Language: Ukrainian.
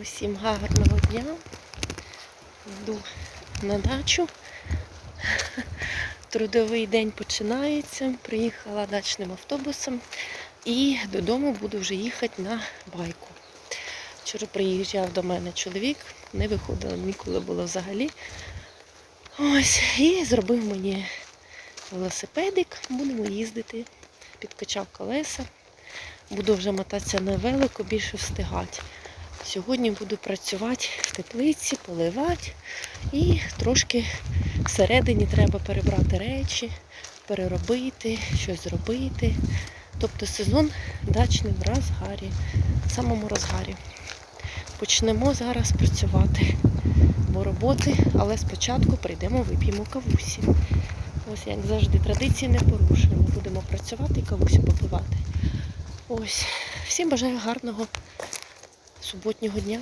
Усім гарного дня. Йду на дачу. Трудовий день починається. Приїхала дачним автобусом і додому буду вже їхати на байку. Вчора приїжджав до мене чоловік, не виходила ніколи було взагалі. Ось, і зробив мені велосипедик, будемо їздити, підкачав колеса. Буду вже мотатися на велику, більше встигати. Сьогодні буду працювати в теплиці, поливати і трошки всередині треба перебрати речі, переробити, щось зробити. Тобто сезон дачний в розгарі, в самому розгарі. Почнемо зараз працювати, бо роботи, але спочатку прийдемо, вип'ємо кавусі. Ось як завжди, традиції не порушуємо. Будемо працювати і кавусю попивати. Ось, всім бажаю гарного суботнього дня.